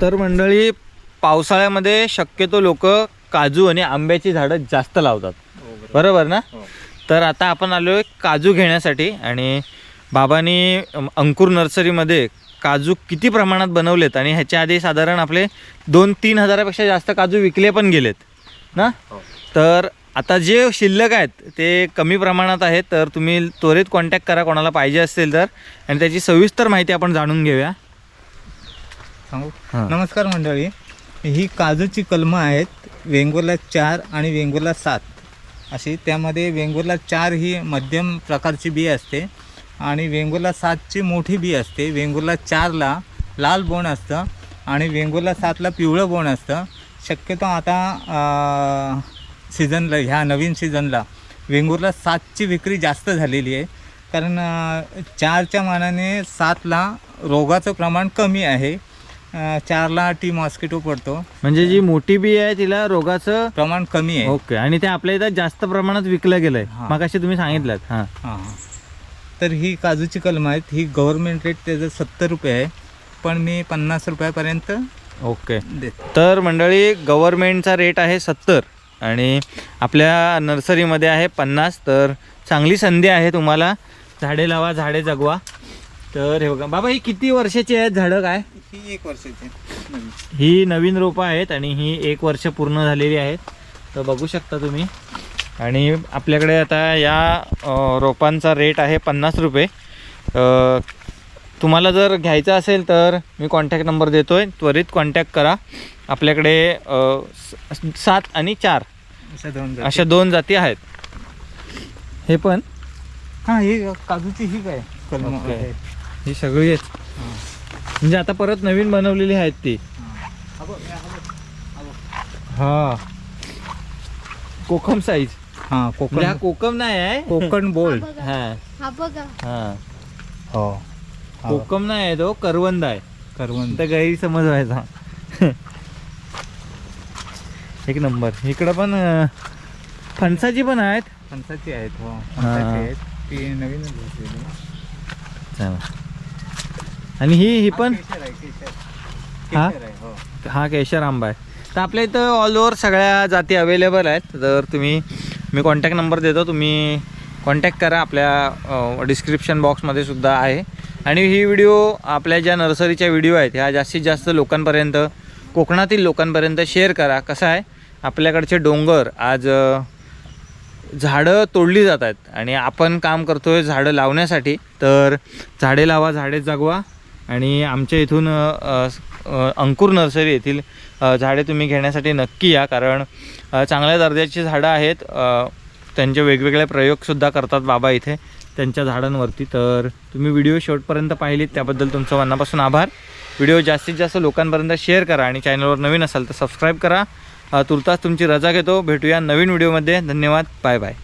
तर मंडळी पावसाळ्यामध्ये शक्यतो लोक काजू आणि आंब्याची झाडं जास्त लावतात. बरोबर. ना? हो. तर आता आपण आलो आहे काजू घेण्यासाठी आणि बाबांनी अंकुर नर्सरीमध्ये काजू किती प्रमाणात बनवलेत आणि ह्याच्या आधी साधारण आपले दोन तीन हजारापेक्षा जास्त काजू विकले पण गेलेत ना? हो. तर आता जे शिल्लक आहेत ते कमी प्रमाणात आहेत तर तुम्ही त्वरित कॉन्टॅक्ट करा कोणाला पाहिजे असेल तर. आणि त्याची सविस्तर माहिती आपण जाणून घेऊया. सांगू. नमस्कार मंडळी. ही काजूची कलमं आहेत वेंगुर्ला चार आणि वेंगुर्ला सात. अशी त्यामध्ये वेंगुर्ला चार ही मध्यम प्रकारची बी असते आणि वेंगुर्ला सातची मोठी बी असते. वेंगुर्ला चारला लाल बोण असतं आणि वेंगुर्ला सातला पिवळं बोण असतं. शक्यतो आता सीझनला ह्या नवीन सीझनला वेंगुर्ला सातची विक्री जास्त झालेली आहे. कारण चारच्या मानाने सातला रोगाचं प्रमाण कमी आहे. चारला टी मॉस्किटो पडतो. म्हणजे जी मोठी बी आहे तिला रोगाचं प्रमाण कमी आहे. ओके. आणि ते आपल्या इथं जास्त प्रमाणात विकलं गेलंय. मग असे तुम्ही सांगितलं हां. तर ही काजूची कलम आहेत. ही गव्हर्नमेंट रेट त्याचं सत्तर रुपये आहे. पण मी पन्नास रुपयापर्यंत ओके. तर मंडळी गव्हर्मेंटचा रेट आहे सत्तर. आणि आपल्या नर्सरीमध्ये आहे पन्नास. तर चांगली संधी आहे तुम्हाला. झाडे लावा झाडे जगवा. तर हे बघा बाबा ही किती वर्षाची आहेत झाडं काय? ही एक वर्षाची. ही नवीन रोपं आहेत आणि ही एक वर्ष पूर्ण झालेली आहेत. तर बघू शकता तुम्ही. आणि आपल्याकडे आता या रोपांचा रेट आहे पन्नास रुपये. तुम्हाला जर घ्यायचं असेल तर मी कॉन्टॅक्ट नंबर देतो आहे त्वरित कॉन्टॅक्ट करा. आपल्याकडे सात आणि चार अशा दोन जाती. अशा दोन जाती आहेत. हे पण? हां ही काजूची ही काय? कलम ही सगळी आहेत. हां. म्हणजे आता परत नवीन बनवलेली आहेत ती. हा. बघ, हा बघ, हा बघ. हा. कोकम साईज हां म्हणजे हा कोकण कोकम नाही आहे. कोकण बोल्ड हा. हा बघा. हा. हो. हा. कोकम नाही आहे तो करवंद आहे. करवंद. तर गैरसमज व्हायचा एक नंबर. इकडं पण अं, फणसाची पण आहेत. फणसाची आहेत हो. फणसाची आहेत. ती नवीनच घेतलेली. चला. आणि ही ही पण. हा? हो. हा. केशर आंबा आहे. तर आपल्या इथं ऑल ओव्हर सगळ्या जाती अवेलेबल आहेत. तर तुम्ही मी कॉन्टॅक्ट नंबर देतो तुम्ही कॉन्टॅक्ट करा. आपल्या डिस्क्रिप्शन बॉक्समध्ये सुद्धा आहे. आणि ही व्हिडिओ आपल्या ज्या नर्सरीच्या व्हिडिओ आहेत ह्या जास्तीत जास्त लोकांपर्यंत कोकणातील लोकांपर्यंत शेअर करा. कसं आहे? आपल्याकडचे डोंगर आज झाडं तोडली जात आहेत. आणि आपण काम करतो आहे झाडं लावण्यासाठी. तर झाडे लावा झाडे जगवा. आणि आमच्या इथून अंकुर नर्सरी येथील झाडे तुम्ही घेण्यासाठी नक्की या कारण चांगल्या दर्जाची झाडं आहेत. त्यांचे वेगवेगळे प्रयोगसुद्धा करतात बाबा इथे त्यांच्या झाडांवरती. तर तुम्ही व्हिडिओ शेवटपर्यंत पाहिलीत त्याबद्दल तुमचं मनापासून आभार. व्हिडिओ जास्तीत जास्त लोकांपर्यंत शेअर करा आणि चॅनलवर नवीन असाल तर सबस्क्राईब करा. तुर्तास तुमची रजा घेतो. भेटूया नवीन व्हिडिओमध्ये. धन्यवाद. Bye bye.